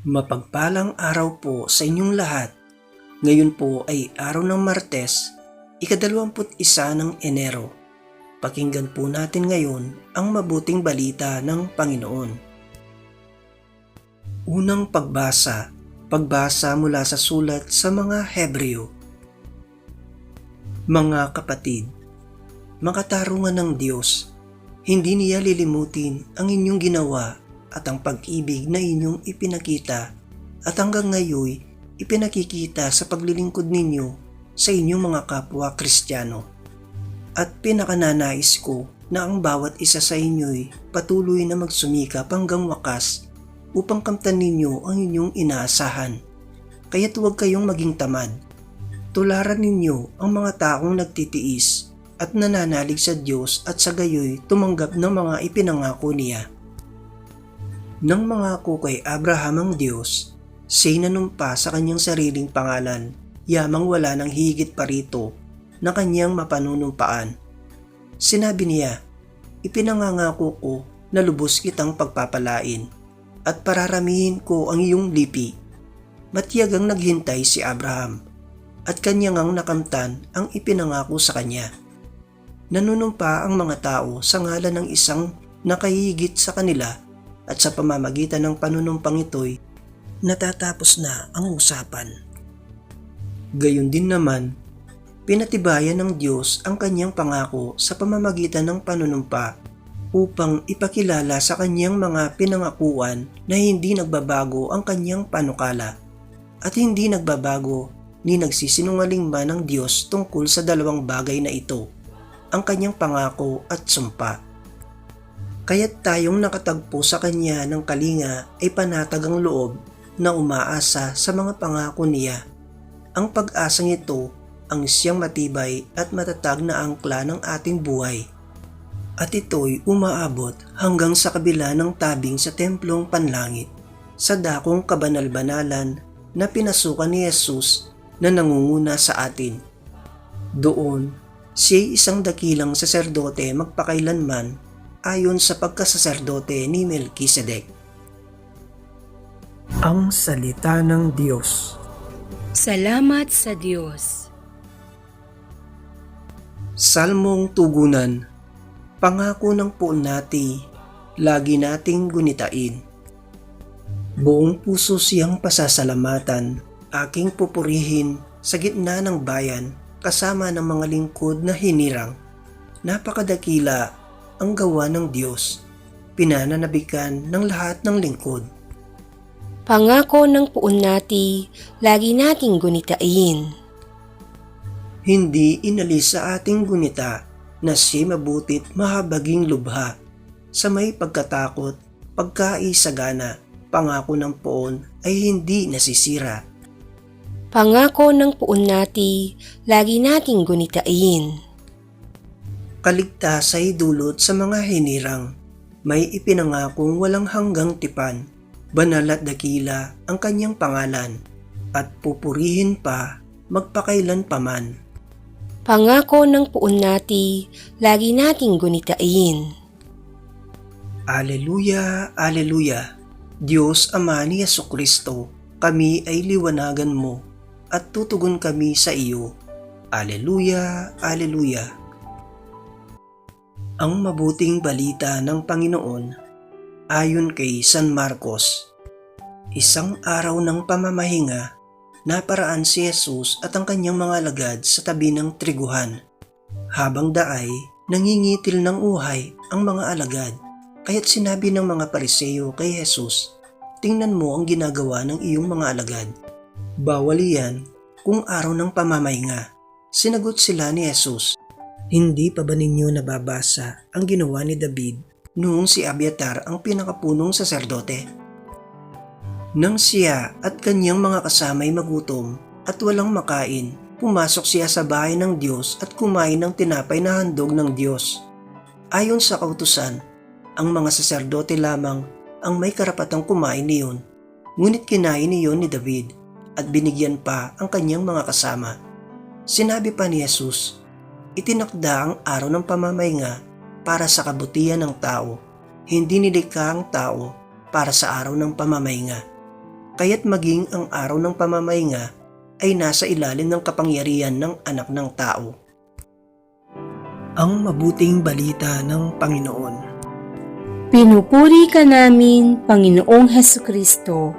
Mapagpalang araw po sa inyong lahat. Ngayon po ay araw ng Martes, ikadalawamput isa ng Enero. Pakinggan po natin ngayon ang mabuting balita ng Panginoon. Unang pagbasa, pagbasa mula sa sulat sa mga Hebreo. Mga kapatid, makatarungan ng Diyos, hindi niya lilimutin ang inyong ginawa at ang pag-ibig na inyong ipinakita at hanggang ngayon ipinakikita sa paglilingkod ninyo sa inyong mga kapwa Kristiyano. At pinakananais ko na ang bawat isa sa inyo'y patuloy na magsumikap hanggang wakas upang kamtan ninyo ang inyong inaasahan. Kaya't huwag kayong maging tamad. Tularan ninyo ang mga taong nagtitiis at nananalig sa Diyos at sa gayoy tumanggap ng mga ipinangako niya. Nang mangako kay Abraham ang Diyos, siya'y nanumpa sa kanyang sariling pangalan, yamang wala ng higit pa rito na kanyang mapanunumpaan. Sinabi niya, ipinangangako ko na lubos kitang pagpapalain at pararamihin ko ang iyong lipi. Matiyagang naghintay si Abraham at kanyang ang nakamtan ang ipinangako sa kanya. Nanunumpa ang mga tao sa ngalan ng isang nakahigit sa kanila at sa pamamagitan ng panunumpang ito'y natatapos na ang usapan. Gayon din naman, pinatibayan ng Diyos ang kanyang pangako sa pamamagitan ng panunumpa upang ipakilala sa kanyang mga pinangakuan na hindi nagbabago ang kanyang panukala at hindi nagbabago ni nagsisinungaling man ng Diyos tungkol sa dalawang bagay na ito, ang kanyang pangako at sumpa. Kaya't tayong nakatagpo sa Kanya ng kalinga ay panatag ang loob na umaasa sa mga pangako niya. Ang pag-asang ito ang siyang matibay at matatag na angkla ng ating buhay. At ito'y umaabot hanggang sa kabila ng tabing sa templong panlangit, sa dakong kabanal-banalan na pinasukan ni Jesus na nangunguna sa atin. Doon, siya'y isang dakilang saserdote magpakailanman ayon sa pagkasaserdote ni Melchizedek. Ang Salita ng Diyos Salamat sa Diyos. Salmong Tugunan Pangako ng puon nati, lagi nating gunitain. Buong puso siyang pasasalamatan, aking pupurihin sa gitna ng bayan kasama ng mga lingkod na hinirang. Napakadakila ang gawa ng Diyos, pinananabikan ng lahat ng lingkod. Pangako ng puon nati, lagi nating gunitain. Hindi inalis sa ating gunita na siya mabutit mahabaging lubha. Sa may pagkatakot, pagkaisagana, pangako ng poon ay hindi nasisira. Pangako ng puon nati, lagi nating gunitain. Kaligtas ay dulot sa mga hinirang. May ipinangakong walang hanggang tipan. Banal at dakila ang kanyang pangalan at pupurihin pa magpakailan paman. Pangako ng puon nati, lagi nating gunitain. Aleluya, Aleluya. Diyos Ama ni Yesu Kristo, kami ay liwanagan mo at tutugon kami sa iyo. Aleluya, Aleluya. Ang mabuting balita ng Panginoon ayon kay San Marcos. Isang araw ng pamamahinga, naparaan si Jesus at ang kanyang mga alagad sa tabi ng triguhan. Habang daay, nangingitil ng uhay ang mga alagad Kaya't sinabi ng mga pariseyo kay Jesus, Tingnan mo ang ginagawa ng iyong mga alagad. Bawal iyan kung araw ng pamamahinga. Sinagot sila ni Jesus, Hindi pa ba ninyo nababasa ang ginawa ni David noong si Abiatar ang pinakapunong saserdote? Nang siya at kanyang mga kasamay magutom at walang makain, pumasok siya sa bahay ng Diyos at kumain ng tinapay na handog ng Diyos. Ayon sa kautusan, ang mga saserdote lamang ang may karapatang kumain niyon. Ngunit kinain niyon ni David at binigyan pa ang kanyang mga kasama. Sinabi pa ni Jesus, itinakda ang araw ng pamamahinga para sa kabutihan ng tao, hindi nilikha ang tao para sa araw ng pamamahinga. kaya't maging ang araw ng pamamahinga ay nasa ilalim ng kapangyarihan ng anak ng tao. Ang mabuting balita ng Panginoon. Pinupuri ka namin, Panginoong Heso Kristo.